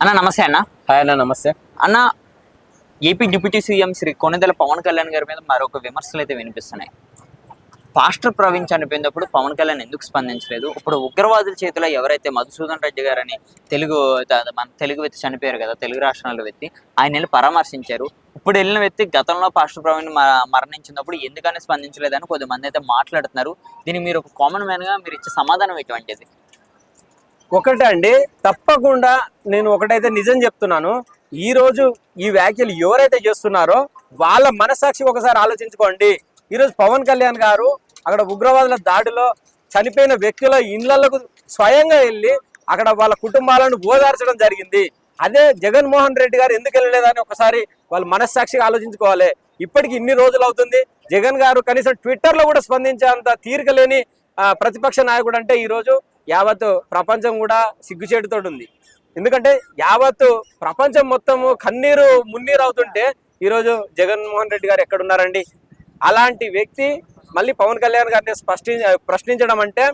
అన్న నమస్తే అన్న. హాయ్ అన్న నమస్తే. అన్న AP deputy CM Shri Konidela Pawan Kalyan గారి మీద మరొక విమర్శలు అయితే వినిపిస్తున్నాయి. పాస్టర్ ప్రవీణ్ చనిపోయినప్పుడు పవన్ కళ్యాణ్ ఎందుకు స్పందించలేదు? ఇప్పుడు ఉగ్రవాదుల చేతిలో ఎవరైతే మధుసూదన్ రెడ్డి గారని తెలుగు మన తెలుగు వ్యక్తి చనిపోయారు కదా తెలుగు రాష్ట్రాల వ్యక్తి ఆయన వెళ్ళి పరామర్శించారు. ఇప్పుడు వెళ్ళిన వ్యక్తి గతంలో పాస్టర్ ప్రవీణ్ మరణించినప్పుడు ఎందుకని స్పందించలేదని కొద్దిమంది అయితే మాట్లాడుతున్నారు. దీనికి మీరు ఒక కామన్ మ్యాన్గా మీరు ఇచ్చే సమాధానం ఎటువంటిది ఒకటే అండి. తప్పకుండా నేను ఒకటైతే నిజం చెప్తున్నాను. ఈ రోజు ఈ వ్యాఖ్యలు ఎవరైతే చేస్తున్నారో వాళ్ళ మనసాక్షి ఒకసారి ఆలోచించుకోండి. ఈరోజు పవన్ కళ్యాణ్ గారు అక్కడ ఉగ్రవాదుల దాడిలో చనిపోయిన వ్యక్తుల ఇండ్లకు స్వయంగా వెళ్ళి అక్కడ వాళ్ళ కుటుంబాలను ఓదార్చడం జరిగింది. అదే జగన్మోహన్ రెడ్డి గారు ఎందుకు వెళ్ళలేదని ఒకసారి వాళ్ళు మనస్సాక్షిగా ఆలోచించుకోవాలి. ఇప్పటికి ఇన్ని రోజులు అవుతుంది. జగన్ గారు కనీసం ట్విట్టర్లో కూడా స్పందించేంత తీరిక లేని ప్రతిపక్ష నాయకుడు అంటే ఈరోజు యావత్ ప్రపంచం కూడా సిగ్గుచేటుతో ఉంది ఎందుకంటే యావత్ ప్రపంచం మొత్తము కన్నీరు మున్నీరు అవుతుంటే ఈరోజు జగన్మోహన్ రెడ్డి గారు ఎక్కడున్నారండి? అలాంటి వ్యక్తి మళ్ళీ పవన్ కళ్యాణ్ గారిని స్పష్టి ప్రశ్నించడం అంటే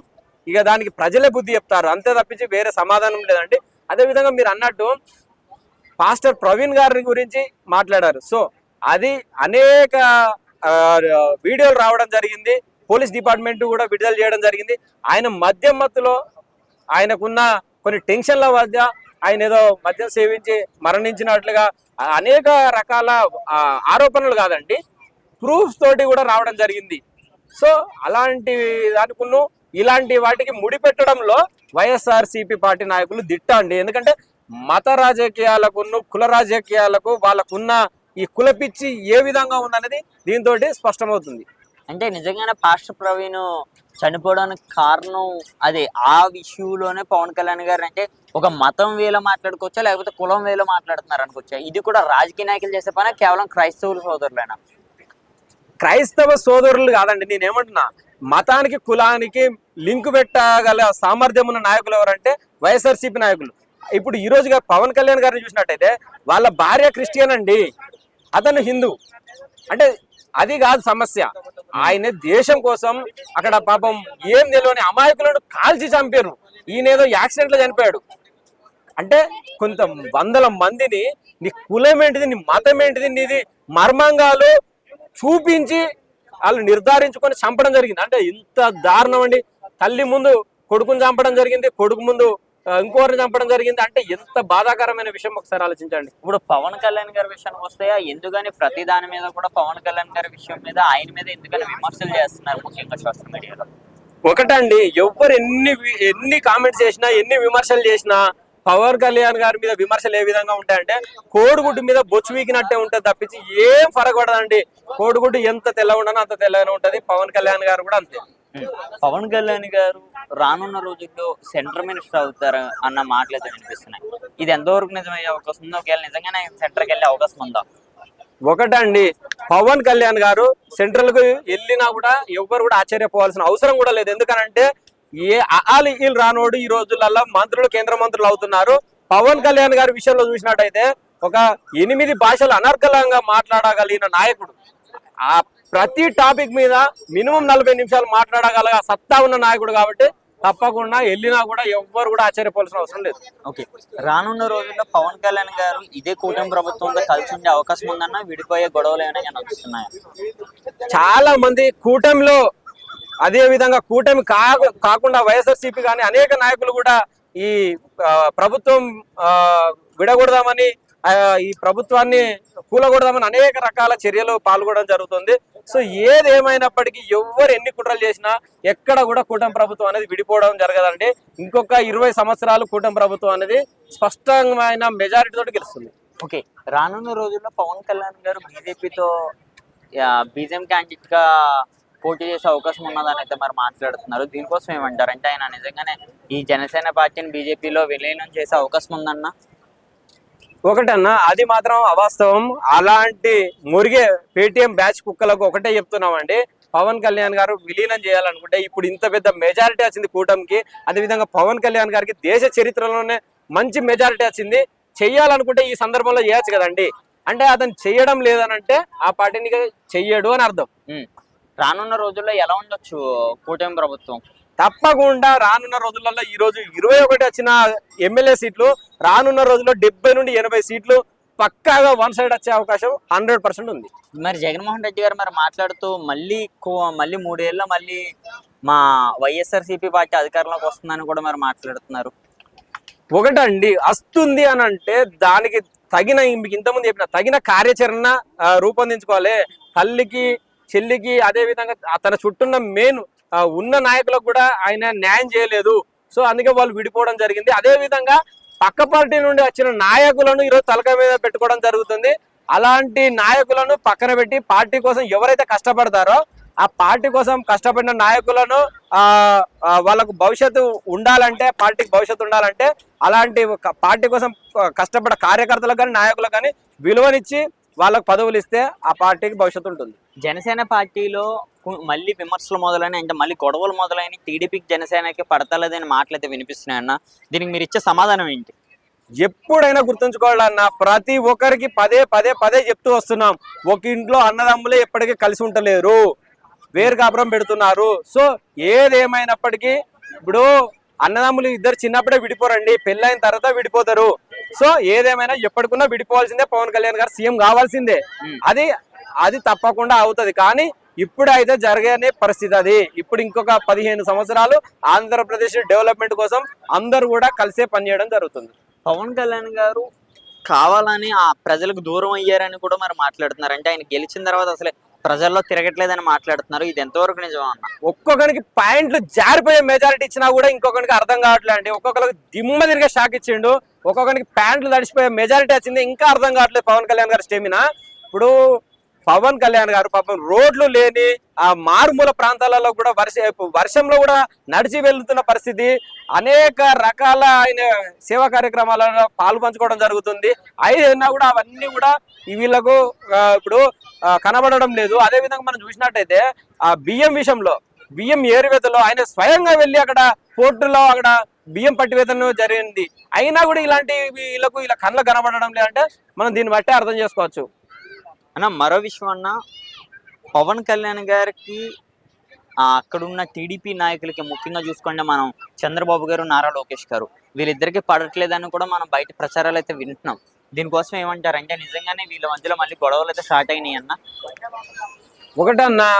ఇక దానికి ప్రజలే బుద్ధి చెప్తారు. అంతే తప్పించి వేరే సమాధానం లేదండి. అదేవిధంగా మీరు అన్నట్టు పాస్టర్ ప్రవీణ్ గారి గురించి మాట్లాడారు. సో అది అనేక వీడియోలు రావడం జరిగింది. పోలీస్ డిపార్ట్మెంట్ కూడా విడుదల చేయడం జరిగింది. ఆయన మద్యం మత్తులో ఆయనకున్న కొన్ని టెన్షన్ల మధ్య ఆయన ఏదో మద్యం సేవించి మరణించినట్లుగా అనేక రకాల ఆరోపణలు కాదండి. ప్రూఫ్స్ తోటి కూడా రావడం జరిగింది. సో అలాంటి దానికును ఇలాంటి వాటికి ముడిపెట్టడంలో వైఎస్ఆర్సీపీ పార్టీ నాయకులు దిట్ట అండి ఎందుకంటే మత రాజకీయాలకును కుల రాజకీయాలకు వాళ్ళకున్న ఈ కుల పిచ్చి ఏ విధంగా ఉందనేది దీంతో స్పష్టమవుతుంది. అంటే నిజంగానే పాస్టర్ ప్రవీణ్ చనిపోవడానికి కారణం అదే ఆ విషయంలోనే పవన్ కళ్యాణ్ గారు అంటే ఒక మతం వేలో మాట్లాడుకోవచ్చా లేకపోతే కులం వేలో మాట్లాడుతున్నారు అనుకోవచ్చా? ఇది కూడా రాజకీయ నాయకులు చేసే పని కేవలం క్రైస్తవుల సోదరులేనా? క్రైస్తవ సోదరులు కాదండి నేనేమంటున్నా. మతానికి కులానికి లింక్ పెట్టగల సామర్థ్యం ఉన్న నాయకులు ఎవరంటే వైఎస్ఆర్సీపీ నాయకులు. ఇప్పుడు ఈ రోజుగా పవన్ కళ్యాణ్ గారిని చూసినట్టయితే వాళ్ళ భార్య క్రిస్టియన్ అండి అతను హిందూ. అంటే అది కాదు సమస్య. ఆయన దేశం కోసం అక్కడ పాపం ఏం తెలియని అమాయకులను కాల్చి చంపారు ఈయనేదో యాక్సిడెంట్లో చనిపోయాడు. అంటే కొంత వందల మందిని నీ కులం ఏంటిది నీ మతం ఏంటిది నీది మర్మాంగాలు చూపించి వాళ్ళు నిర్ధారించుకొని చంపడం జరిగింది. అంటే ఇంత దారుణం అండి. తల్లి ముందు కొడుకుని చంపడం జరిగింది కొడుకు ముందు ఇంకోరిని చంపడం జరిగింది. అంటే ఎంత బాధాకరమైన విషయం ఒకసారి ఆలోచించండి. ఇప్పుడు పవన్ కళ్యాణ్ గారి విషయానికి వస్తే ఎందుకని ప్రతి దాని మీద కూడా పవన్ కళ్యాణ్ గారి విషయం మీద ఆయన మీద ఎందుకని విమర్శలు చేస్తున్నారు ముఖ్యంగా సోషల్ మీడియాలో ఒకటండి ఎవ్వరు ఎన్ని ఎన్ని కామెంట్స్ చేసినా ఎన్ని విమర్శలు చేసినా పవన్ కళ్యాణ్ గారి మీద విమర్శలు ఏ విధంగా ఉంటాయంటే కోడిగుడ్డు మీద బొచ్చు వీకినట్టే ఉంటుంది తప్పించి ఏం పడదండి కోడిగుడ్డు ఎంత తెల్లగా ఉండనో అంత తెల్లగానే ఉంటది. పవన్ కళ్యాణ్ గారు కూడా అంతే. పవన్ కళ్యాణ్ గారు రానున్న రోజుల్లో సెంటర్ మినిస్టర్ అవుతారు అన్న మాటలు అయితే వినిపిస్తున్నాయి. ఇది ఎంతవరకు నిజమయ్యే అవకాశం ఉందో ఒకవేళ నిజంగానే సెంటర్కి వెళ్ళే అవకాశం ఉందా? ఒకటండి పవన్ కళ్యాణ్ గారు సెంట్రల్కు వెళ్ళినా కూడా ఎవ్వరు కూడా ఆశ్చర్యపోవాల్సిన అవసరం కూడా లేదు. ఎందుకనంటే ఏ ఆలు వీళ్ళు రానోడు ఈ రోజులలో మంత్రులు కేంద్ర మంత్రులు అవుతున్నారు. పవన్ కళ్యాణ్ గారి విషయంలో చూసినట్టయితే ఒక ఎనిమిది భాషలు అనర్గళంగా మాట్లాడగలిగిన నాయకుడు. ఆ ప్రతి టాపిక్ మీద మినిమం నలభై నిమిషాలు మాట్లాడగల సత్తా ఉన్న నాయకుడు కాబట్టి తప్పకుండా వెళ్ళినా కూడా ఎవ్వరు కూడా ఆశ్చర్యపోవాల్సిన అవసరం లేదు. ఓకే. రానున్న రోజుల్లో పవన్ కళ్యాణ్ గారు ఇదే కూటమి ప్రభుత్వంతో కలిసి ఉండే అవకాశం ఉందన్న విడిపోయే గొడవలు ఏమైనా కనిపిస్తున్నాయా చాలా మంది కూటమిలో అదే విధంగా కూటమి కాకుండా వైఎస్ఆర్సీపీ కానీ అనేక నాయకులు కూడా ఈ ప్రభుత్వం విడగొడదామని ఈ ప్రభుత్వాన్ని కూలగొడదామని అనేక రకాల చర్యలు పాల్గొనడం జరుగుతుంది. సో ఏది ఏమైనప్పటికీ ఎవరు ఎన్ని కుట్రలు చేసినా ఎక్కడ కూడా కూటమి ప్రభుత్వం అనేది విడిపోవడం జరగదండి. ఇంకొక ఇరవై సంవత్సరాలు కూటమి ప్రభుత్వం అనేది స్పష్టమైన మెజారిటీ తోటి గెలుస్తుంది. ఓకే రానున్న రోజుల్లో పవన్ కళ్యాణ్ గారు బీజేపీతో బీజేపీ క్యాండిడేట్గా పోటీ చేసే అవకాశం ఉన్నదని అయితే మరి మాట్లాడుతున్నారు. దీనికోసం ఏమంటారు? అంటే ఆయన నిజంగానే ఈ జనసేన పార్టీని బీజేపీలో విలీనం చేసే అవకాశం ఉందన్నా? ఒకటన్నా అది మాత్రం అవాస్తవం. అలాంటి మురిగే పేటిఎం బ్యాచ్ కుక్కలకు ఒకటే చెప్తున్నామండి. పవన్ కళ్యాణ్ గారు విలీనం చేయాలనుకుంటే ఇప్పుడు ఇంత పెద్ద మెజారిటీ వచ్చింది కూటమికి. అదేవిధంగా పవన్ కళ్యాణ్ గారికి దేశ చరిత్రలోనే మంచి మెజారిటీ వచ్చింది. చెయ్యాలనుకుంటే ఈ సందర్భంలో చేయొచ్చు కదండి. అంటే అతను చెయ్యడం లేదనంటే ఆ పార్టీని చెయ్యడు అని అర్థం. రానున్న రోజుల్లో ఎలా ఉండొచ్చు కూటమి ప్రభుత్వం? తప్పకుండా రానున్న రోజులలో ఈ రోజు ఇరవై ఒకటి వచ్చిన ఎమ్మెల్యే సీట్లు రానున్న రోజుల్లో డెబ్బై నుండి ఎనభై సీట్లు పక్కాగా వన్ సైడ్ వచ్చే అవకాశం హండ్రెడ్ పర్సెంట్ ఉంది. మరి జగన్మోహన్ రెడ్డి గారు మరి మాట్లాడుతూ మళ్ళీ మళ్ళీ మూడేళ్ళ మళ్ళీ మా వైఎస్ఆర్సీపీ పార్టీ అధికారంలోకి వస్తుందని కూడా మరి మాట్లాడుతున్నారు. ఒకటండి వస్తుంది అని అంటే దానికి తగిన మీకు ఇంతకుముందు చెప్పిన తగిన కార్యాచరణ రూపొందించుకోవాలి. తల్లికి చెల్లికి అదే విధంగా ఆ తన చుట్టూన్న మెయిన్ ఉన్న నాయకులకు కూడా ఆయన న్యాయం చేయలేదు. సో అందుకే వాళ్ళు విడిపోవడం జరిగింది. అదే విధంగా పక్క పార్టీ నుండి వచ్చిన నాయకులను ఈరోజు తలకాయ మీద పెట్టుకోవడం జరుగుతుంది. అలాంటి నాయకులను పక్కన పెట్టి పార్టీ కోసం ఎవరైతే కష్టపడతారో ఆ పార్టీ కోసం కష్టపడిన నాయకులను ఆ వాళ్ళకు భవిష్యత్తు ఉండాలంటే పార్టీకి భవిష్యత్తు ఉండాలంటే అలాంటి పార్టీ కోసం కష్టపడే కార్యకర్తలకు కానీ నాయకులకు కానీ విలువనిచ్చి వాళ్ళకు పదవులు ఇస్తే ఆ పార్టీకి భవిష్యత్తు ఉంటుంది. జనసేన పార్టీలో మళ్ళీ విమర్శలు మొదలైన అంటే మళ్ళీ గొడవలు మొదలైన టీడీపీకి జనసేనకి పడతలేదని మాటలైతే వినిపిస్తున్నాయి అన్న. దీనికి మీరు ఇచ్చే సమాధానం ఏంటి? ఎప్పుడైనా గుర్తుంచుకోవాలన్న ప్రతి ఒక్కరికి పదే పదే పదే చెప్తూ వస్తున్నాం. ఒక ఇంట్లో అన్నదమ్ములే ఎప్పటికీ కలిసి ఉండలేరు. వేరు కాపురం పెడుతున్నారు. సో ఏదేమైనప్పటికీ ఇప్పుడు అన్నదమ్ములు ఇద్దరు చిన్నప్పుడే విడిపోరండి పెళ్ళైన తర్వాత విడిపోతారు. సో ఏదేమైనా ఎప్పటికున్నా విడిపోవాల్సిందే పవన్ కళ్యాణ్ గారు సీఎం కావాల్సిందే. అది అది తప్పకుండా అవుతది. కానీ ఇప్పుడు అయితే జరగని పరిస్థితి అది. ఇప్పుడు ఇంకొక పదిహేను సంవత్సరాలు ఆంధ్రప్రదేశ్ డెవలప్మెంట్ కోసం అందరూ కూడా కలిసే పనిచేయడం జరుగుతుంది. పవన్ కళ్యాణ్ గారు కావాలని ఆ ప్రజలకు దూరం అయ్యారని కూడా మరి మాట్లాడుతున్నారు. అంటే ఆయన గెలిచిన తర్వాత అసలే ప్రజల్లో తిరగట్లేదని మాట్లాడుతున్నారు. ఇది ఎంతవరకు నిజం అన్న? ఒక్కొక్కరికి పాయింట్లు జారిపోయే మెజారిటీ ఇచ్చినా కూడా ఇంకొకరికి అర్థం కావట్లేదు అండి. ఒక్కొక్కరికి దిమ్మ తిరిగే షాక్ ఇచ్చిండు. ఒక్కొక్కరికి ప్యాంట్లు తడిచిపోయే మెజారిటీ వచ్చింది. ఇంకా అర్థం కావట్లేదు పవన్ కళ్యాణ్ గారి స్టేమినా ఇప్పుడు పవన్ కళ్యాణ్ గారు పాపం రోడ్లు లేని ఆ మారుమూల ప్రాంతాలలో కూడా వర్ష వర్షంలో కూడా నడిచి వెళ్తున్న పరిస్థితి. అనేక రకాల ఆయన సేవా కార్యక్రమాలలో పాల్పంచుకోవడం జరుగుతుంది. అయినా కూడా అవన్నీ కూడా వీళ్ళకు ఇప్పుడు కనబడడం లేదు. అదే విధంగా మనం చూసినట్టయితే ఆ బియ్యం విషయంలో బియ్యం ఏరువేతలో ఆయన స్వయంగా వెళ్ళి అక్కడ పోర్టులో అక్కడ బియ్యం పట్టివేతను జరిగింది. అయినా కూడా ఇలాంటి వీళ్ళకు ఇలా కళ్ళ కనబడడం లేదంటే మనం దీన్ని బట్టి అర్థం చేసుకోవచ్చు. అన్న మరో విషయం అన్న పవన్ కళ్యాణ్ గారికి అక్కడున్న టీడీపీ నాయకులకి ముఖ్యంగా చూసుకుంటే మనం చంద్రబాబు గారు నారా లోకేష్ గారు వీళ్ళిద్దరికి పడట్లేదని కూడా మనం బయట ప్రచారాలు అయితే వింటున్నాం. దీనికోసం ఏమంటారంటే నిజంగానే వీళ్ళ మధ్యలో మళ్ళీ గొడవలు అయితే స్టార్ట్ అయినాయి అన్న. ఒకటన్నా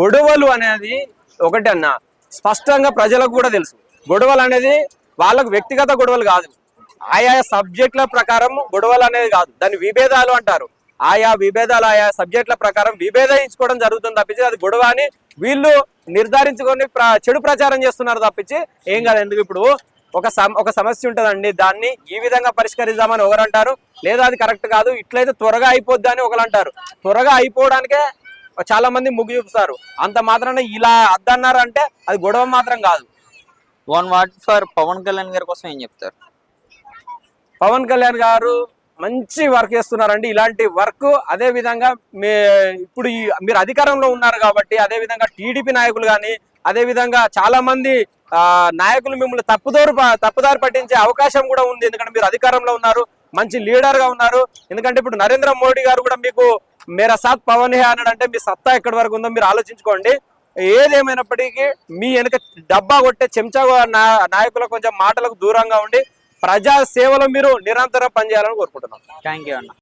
గొడవలు అనేది ఒకటన్నా స్పష్టంగా ప్రజలకు కూడా తెలుసు. గొడవలు అనేది వాళ్ళకు వ్యక్తిగత గొడవలు కాదు. ఆయా సబ్జెక్టుల ప్రకారం గొడవలు అనేది కాదు. దాన్ని విభేదాలు అంటారు. ఆయా విభేదాలు ఆయా సబ్జెక్టుల ప్రకారం విభేదించుకోవడం జరుగుతుంది తప్పించి అది గొడవ అని వీళ్ళు నిర్ధారించుకొని చెడు ప్రచారం చేస్తున్నారు తప్పించి ఏం కాదు. ఎందుకు ఇప్పుడు ఒక ఒక సమస్య ఉంటుందండి దాన్ని ఈ విధంగా పరిష్కరిద్దామని ఒకరు అంటారు లేదా అది కరెక్ట్ కాదు ఇట్లయితే త్వరగా అయిపోద్ది అని ఒకరు అంటారు త్వరగా అయిపోవడానికే చాలా మంది ముగ్గు చూపుతారు. అంత మాత్రాన ఇలా అద్దన్నారు అంటే అది గొడవ మాత్రం కాదు. One word for Pawan Kalyan గారి కోసం ఏం చెప్తారు? పవన్ కళ్యాణ్ గారు మంచి వర్క్ చేస్తున్నారండి. ఇలాంటి వర్క్ అదే విధంగా మీ ఇప్పుడు ఈ మీరు అధికారంలో ఉన్నారు కాబట్టి అదే విధంగా టీడీపీ నాయకులు కానీ అదే విధంగా చాలా మంది ఆ, నాయకులు మిమ్మల్ని తప్పుదోరు తప్పుదారి పట్టించే అవకాశం కూడా ఉంది. ఎందుకంటే మీరు అధికారంలో ఉన్నారు మంచి లీడర్గా ఉన్నారు. ఎందుకంటే ఇప్పుడు నరేంద్ర మోడీ గారు కూడా మీకు మేరా సాత్ పవన్ హే అన్నాడంటే మీ సత్తా ఎక్కడి వరకు ఉందో మీరు ఆలోచించుకోండి. ఏదేమైనప్పటికీ మీ వెనక డబ్బా కొట్టే చెంచా నా- నాయకుల కొంచెం మాటలకు దూరంగా ఉండి ప్రజా సేవలో మీరు నిరంతరం పనిచేయాలని కోరుకుంటున్నాం. థ్యాంక్ యూ అన్న.